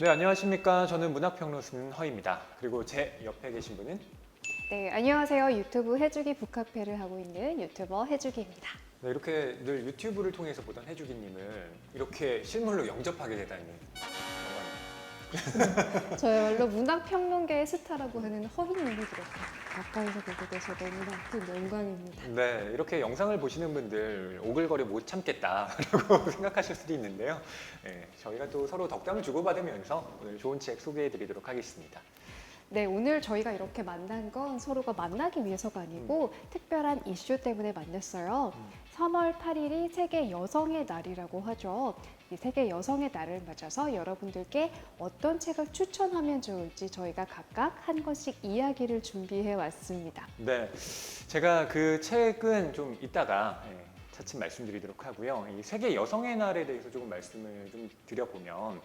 네, 안녕하십니까. 저는 문학평론 쓰는 허입니다. 그리고 제 옆에 계신 분은 네, 안녕하세요. 유튜브 해주기 북카페를 하고 있는 유튜버 해주기입니다. 네, 이렇게 늘 유튜브를 통해서 보던 해주기님을 이렇게 실물로 영접하게 되다니. 저야말로 문학평론계의 스타라고 하는 허민님을 이렇게 가까이서 보게 돼서 너무나 큰 영광입니다. 네, 이렇게 영상을 보시는 분들 오글거려 못 참겠다라고 생각하실 수도 있는데요. 네, 저희가 또 서로 덕담을 주고받으면서 오늘 좋은 책 소개해드리도록 하겠습니다. 네, 오늘 저희가 이렇게 만난 건 서로가 만나기 위해서가 아니고 특별한 이슈 때문에 만났어요. 음. 3월 8일이 세계 여성의 날이라고 하죠. 이 세계 여성의 날을 맞아서 여러분들께 어떤 책을 추천하면 좋을지 저희가 각각 한 권씩 이야기를 준비해 왔습니다. 네, 제가 그 책은 좀 이따가 예, 차츰 말씀드리도록 하고요. 이 세계 여성의 날에 대해서 조금 말씀을 좀 드려보면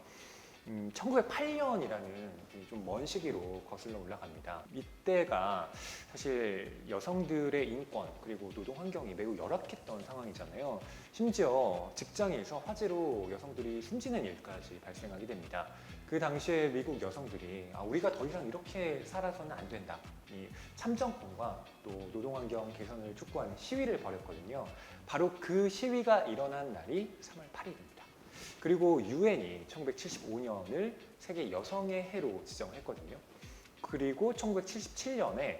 음, 1908년이라는 좀 먼 시기로 거슬러 올라갑니다. 이때가 사실 여성들의 인권 그리고 노동 환경이 매우 열악했던 상황이잖아요. 심지어 직장에서 화재로 여성들이 숨지는 일까지 발생하게 됩니다. 그 당시에 미국 여성들이 아, 우리가 더 이상 이렇게 살아서는 안 된다. 이 참정권과 또 노동 환경 개선을 촉구하는 시위를 벌였거든요. 바로 그 시위가 일어난 날이 3월 8일입니다. 그리고 유엔이 1975년을 세계 여성의 해로 지정했거든요. 그리고 1977년에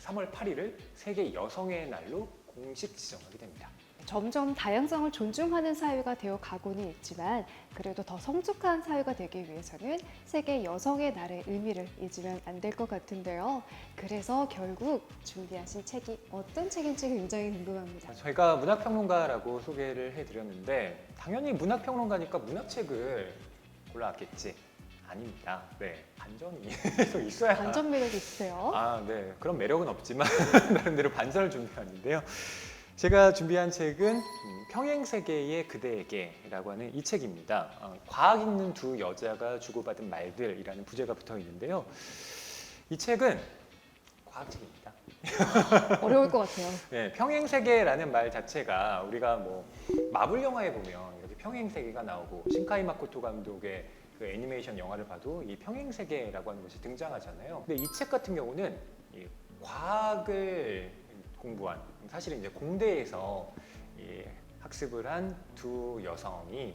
3월 8일을 세계 여성의 날로 공식 지정하게 됩니다. 점점 다양성을 존중하는 사회가 되어 가고는 있지만 그래도 더 성숙한 사회가 되기 위해서는 세계 여성의 날의 의미를 잊으면 안 될 것 같은데요. 그래서 결국 준비하신 책이 어떤 책인지 굉장히 궁금합니다. 저희가 문학평론가라고 소개를 해드렸는데 당연히 문학평론가니까 문학책을 골라왔겠지. 아닙니다. 네, 반전이 계속 있어야 반전 매력이 있으세요. 아, 네. 그런 매력은 없지만 나름대로 반전을 준비했는데요. 제가 준비한 책은 음, 평행세계의 그대에게라고 하는 이 책입니다. 어, 과학 있는 두 여자가 주고받은 말들이라는 부제가 붙어 있는데요. 이 책은 과학책입니다. 어려울 것 같아요. 네, 평행세계라는 말 자체가 우리가 뭐 마블 영화에 보면 이렇게 평행세계가 나오고 신카이 마코토 감독의 그 애니메이션 영화를 봐도 이 평행세계라고 하는 것이 등장하잖아요. 근데 이 책 같은 경우는 이 과학을 공부한 사실은 이제 공대에서 이 학습을 한 두 여성이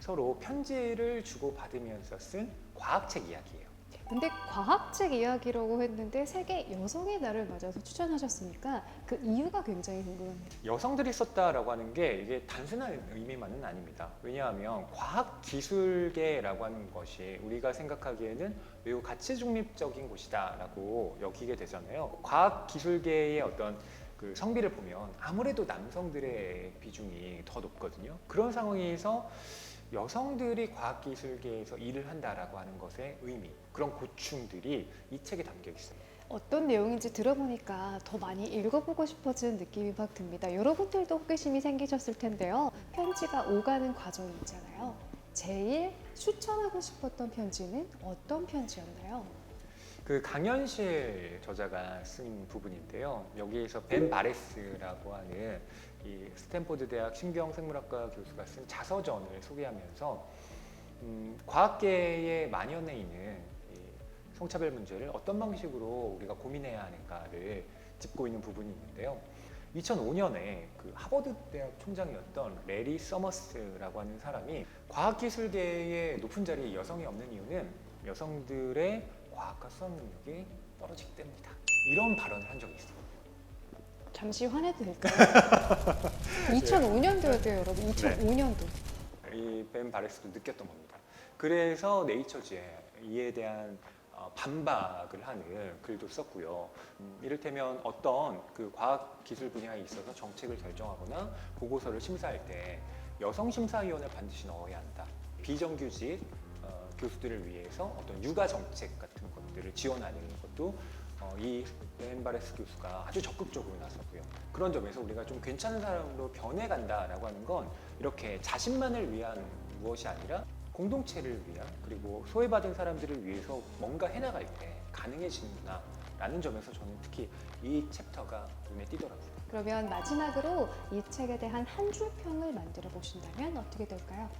서로 편지를 주고 받으면서 쓴 과학책 이야기예요. 근데 과학책 이야기라고 했는데 세계 여성의 날을 맞아서 추천하셨으니까 그 이유가 굉장히 궁금합니다. 여성들이 썼다라고 하는 게 이게 단순한 의미만은 아닙니다. 왜냐하면 과학 기술계라고 하는 것이 우리가 생각하기에는 매우 가치 중립적인 곳이다라고 여기게 되잖아요. 과학 기술계의 어떤 그 성비를 보면 아무래도 남성들의 비중이 더 높거든요. 그런 상황에서 여성들이 과학기술계에서 일을 한다라고 하는 것의 의미, 그런 고충들이 이 책에 담겨 있어요. 어떤 내용인지 들어보니까 더 많이 읽어보고 싶어지는 느낌이 막 듭니다. 여러분들도 호기심이 생기셨을 텐데요. 편지가 오가는 과정이 있잖아요. 제일 추천하고 싶었던 편지는 어떤 편지였나요? 그 강현실 저자가 쓴 부분인데요. 여기에서 벤 바레스라고 하는 이 스탠포드 대학 신경생물학과 교수가 쓴 자서전을 소개하면서 음, 과학계에 만연해 있는 이 성차별 문제를 어떤 방식으로 우리가 고민해야 하는가를 짚고 있는 부분이 있는데요. 2005년에 그 하버드 대학 총장이었던 레리 서머스라고 하는 사람이 과학기술계의 높은 자리에 여성이 없는 이유는 여성들의 과학과 수학 능력이 떨어지기 때문이다. 이런 발언을 한 적이 있어요. 잠시 화내도 될까요? 2005년도였대요, 여러분. 2005년도. 이벤 바레스도 느꼈던 겁니다. 그래서 네이처지에 이에 대한 어, 반박을 하는 글도 썼고요. 음, 이를테면 어떤 그 과학 기술 분야에 있어서 정책을 결정하거나 보고서를 심사할 때 여성 심사위원을 반드시 넣어야 한다. 비정규직 어, 교수들을 위해서 어떤 육아 정책 같은 것들을 지원하는 것도 어, 이 벤바레스 교수가 아주 적극적으로 나섰고요. 그런 점에서 우리가 좀 괜찮은 사람으로 변해간다라고 하는 건 이렇게 자신만을 위한 무엇이 아니라 공동체를 위한 그리고 소외받은 사람들을 위해서 뭔가 해나갈 때 가능해지는구나 라는 점에서 저는 특히 이 챕터가 눈에 띄더라고요. 그러면 마지막으로 이 책에 대한 한 줄 평을 만들어 보신다면 어떻게 될까요?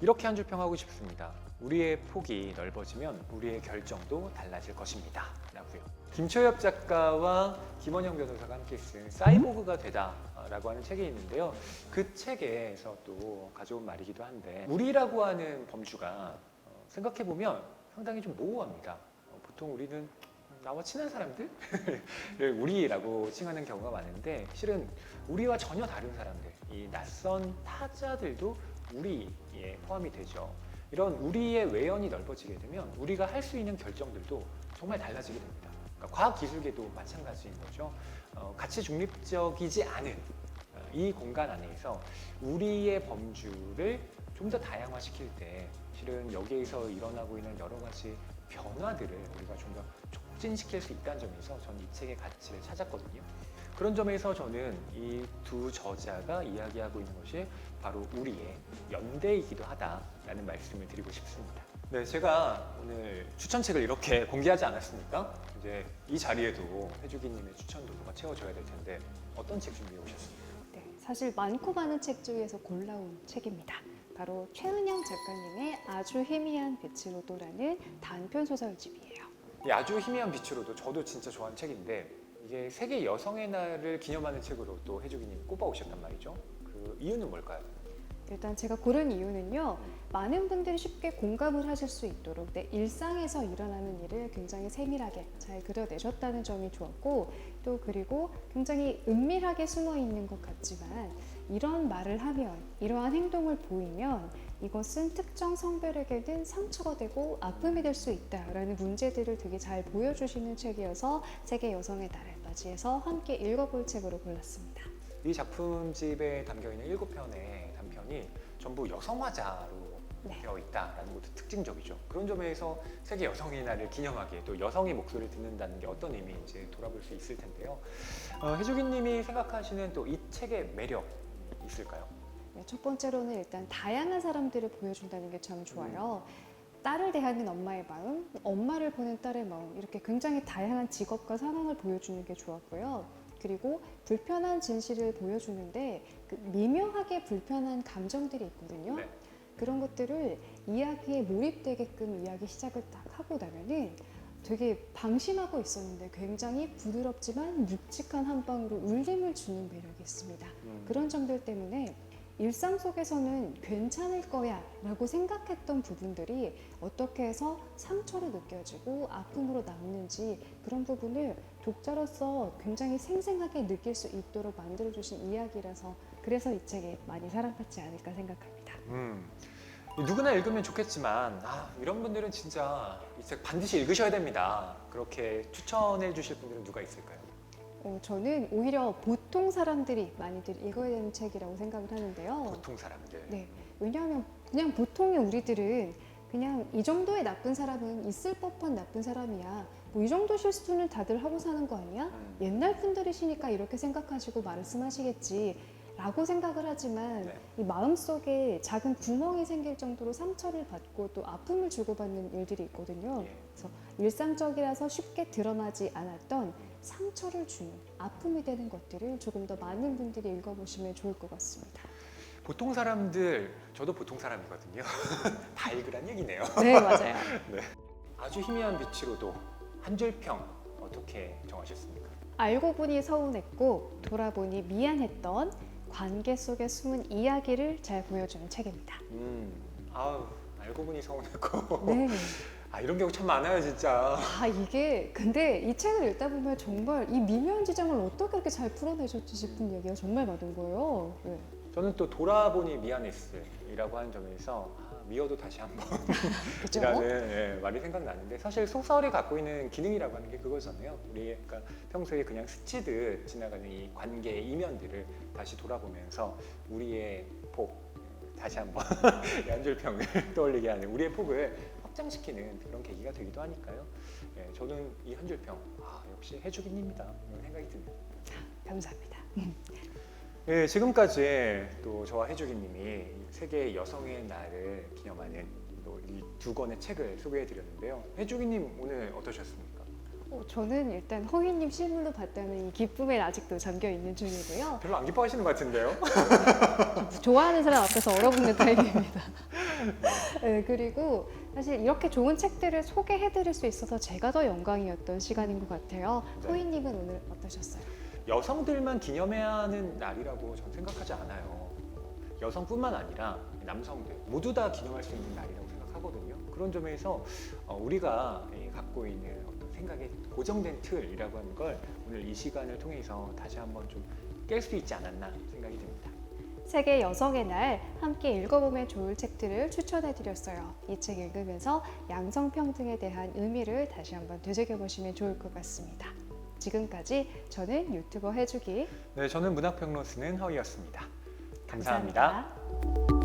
이렇게 한 줄 평하고 싶습니다. 우리의 폭이 넓어지면 우리의 결정도 달라질 것입니다. 라고요. 김초엽 작가와 김원영 변호사가 함께 쓴 사이보그가 되다 라고 하는 책이 있는데요. 그 책에서 또 가져온 말이기도 한데 우리라고 하는 범주가 어, 생각해 보면 상당히 좀 모호합니다. 어, 보통 우리는 나와 친한 사람들을 우리라고 칭하는 경우가 많은데 실은 우리와 전혀 다른 사람들, 이 낯선 타자들도 우리에 포함이 되죠. 이런 우리의 외연이 넓어지게 되면 우리가 할 수 있는 결정들도 정말 달라지게 됩니다. 그러니까 과학 기술계도 마찬가지인 거죠. 어, 가치 중립적이지 않은 어, 이 공간 안에서 우리의 범주를 좀 더 다양화시킬 때 실은 여기에서 일어나고 있는 여러 가지 변화들을 우리가 좀 더 촉진시킬 수 있다는 점에서 저는 이 책의 가치를 찾았거든요. 그런 점에서 저는 이 두 저자가 이야기하고 있는 것이 바로 우리의 연대이기도 하다라는 말씀을 드리고 싶습니다. 네, 제가 오늘 추천책을 이렇게 공개하지 않았습니까? 이제 이 자리에도 해주기님의 추천도 누가 채워줘야 될 텐데 어떤 책 준비해 오셨습니까? 네, 사실 많고 많은 책 중에서 골라온 책입니다. 바로 최은영 작가님의 아주 희미한 빛으로도라는 단편 소설집이에요. 이 아주 희미한 빛으로도 저도 진짜 좋아하는 책인데 이게 세계 여성의 날을 기념하는 책으로 또 해주기님이 꼽아 오셨단 말이죠. 그 이유는 뭘까요? 일단 제가 고른 이유는요. 많은 분들이 쉽게 공감을 하실 수 있도록 내 일상에서 일어나는 일을 굉장히 세밀하게 잘 그려내셨다는 점이 좋았고 또 그리고 굉장히 은밀하게 숨어 있는 것 같지만 이런 말을 하면 이러한 행동을 보이면 이것은 특정 성별에게는 상처가 되고 아픔이 될 수 있다라는 문제들을 되게 잘 보여주시는 책이어서 세계 여성의 날을 맞이해서 함께 읽어볼 책으로 골랐습니다. 이 작품집에 담겨 있는 일곱 편의 단편이 전부 여성화자로 네. 되어 있다라는 것도 특징적이죠. 그런 점에서 세계 여성의 날을 기념하기에 또 여성의 목소리를 듣는다는 게 어떤 의미인지 돌아볼 수 있을 텐데요. 어, 해주기님이 생각하시는 또 이 책의 매력 있을까요? 네, 첫 번째로는 일단 다양한 사람들을 보여준다는 게 참 좋아요. 딸을 대하는 엄마의 마음, 엄마를 보는 딸의 마음, 이렇게 굉장히 다양한 직업과 상황을 보여주는 게 좋았고요. 그리고 불편한 진실을 보여주는데 그 미묘하게 불편한 감정들이 있거든요. 네. 그런 것들을 이야기에 몰입되게끔 이야기 시작을 딱 하고 나면은 되게 방심하고 있었는데 굉장히 부드럽지만 묵직한 한 방으로 울림을 주는 매력이 있습니다. 음, 그런 점들 때문에 일상 속에서는 괜찮을 거야 라고 생각했던 부분들이 어떻게 해서 상처로 느껴지고 아픔으로 남는지 그런 부분을 독자로서 굉장히 생생하게 느낄 수 있도록 만들어주신 이야기라서 그래서 이 책에 많이 사랑받지 않을까 생각합니다. 음. 누구나 읽으면 좋겠지만 아, 이런 분들은 진짜 이 책 반드시 읽으셔야 됩니다. 그렇게 추천해 주실 분들은 누가 있을까요? 어, 저는 오히려 보통 사람들이 많이들 읽어야 되는 책이라고 생각을 하는데요. 보통 사람들. 네. 왜냐하면 그냥 보통의 우리들은 그냥 이 정도의 나쁜 사람은 있을 법한 나쁜 사람이야. 뭐 이 정도 실수는 다들 하고 사는 거 아니야? 음. 옛날 분들이시니까 이렇게 생각하시고 말씀하시겠지. 라고 생각을 하지만 네. 이 마음속에 작은 구멍이 생길 정도로 상처를 받고 또 아픔을 주고받는 일들이 있거든요. 예. 일상적이라서 쉽게 드러나지 않았던 상처를 주는 아픔이 되는 것들을 조금 더 많은 분들이 읽어보시면 좋을 것 같습니다. 보통 사람들 저도 보통 사람이거든요. 다 읽으란 얘기네요. 네, 맞아요. 아주 희미한 빛으로도 한 줄평 어떻게 정하셨습니까? 알고 보니 서운했고 돌아보니 미안했던 관계 속에 숨은 이야기를 잘 보여주는 책입니다. 음, 아우 알고 보니 서운했고. 네. 아 이런 경우 참 많아요 진짜. 아 이게 근데 이 책을 읽다 보면 정말 이 미묘한 지점을 어떻게 그렇게 잘 풀어내셨지 싶은 얘기가 정말 많은 거예요. 네. 저는 또 돌아보니 미안했을이라고 하는 점에서 아, 미워도 다시 한번 그죠? 이라는 예, 말이 생각나는데 사실 소설이 갖고 있는 기능이라고 하는 게 그거잖아요. 우리 그러니까 평소에 그냥 스치듯 지나가는 이 관계의 이면들을 다시 돌아보면서 우리의 폭 다시 한번 연줄평을 떠올리게 하는 우리의 폭을 확장시키는 그런 계기가 되기도 하니까요. 예, 저는 이 한 줄평 아, 역시 해주기님이다 이런 생각이 듭니다. 감사합니다. 예, 지금까지 또 저와 해주기님이 세계 여성의 날을 기념하는 또이두 권의 책을 소개해드렸는데요. 해주기님 오늘 어떠셨습니까? 어, 저는 일단 허희님 실물로 봤다는 이 기쁨에 아직도 잠겨 있는 중이고요. 별로 안 기뻐하시는 것 같은데요? 좋아하는 사람 앞에서 얼어붙는 타입입니다. 네, 그리고 사실 이렇게 좋은 책들을 소개해드릴 수 있어서 제가 더 영광이었던 시간인 것 같아요. 네. 호이님은 오늘 어떠셨어요? 여성들만 기념해야 하는 날이라고 저는 생각하지 않아요. 여성뿐만 아니라 남성들 모두 다 기념할 수 있는 날이라고 생각하거든요. 그런 점에서 어, 우리가 이 갖고 있는 어떤 생각의 고정된 틀이라고 하는 걸 오늘 이 시간을 통해서 다시 한번 좀 깰 수 있지 않았나 생각이 듭니다. 세계 여성의 날 함께 읽어보면 좋을 책들을 추천해 드렸어요. 이 책 읽으면서 양성평등에 대한 의미를 다시 한번 되새겨 보시면 좋을 것 같습니다. 지금까지 저는 유튜버 해주기 네, 저는 문학평론 쓰는 허이였습니다 감사합니다. 감사합니다.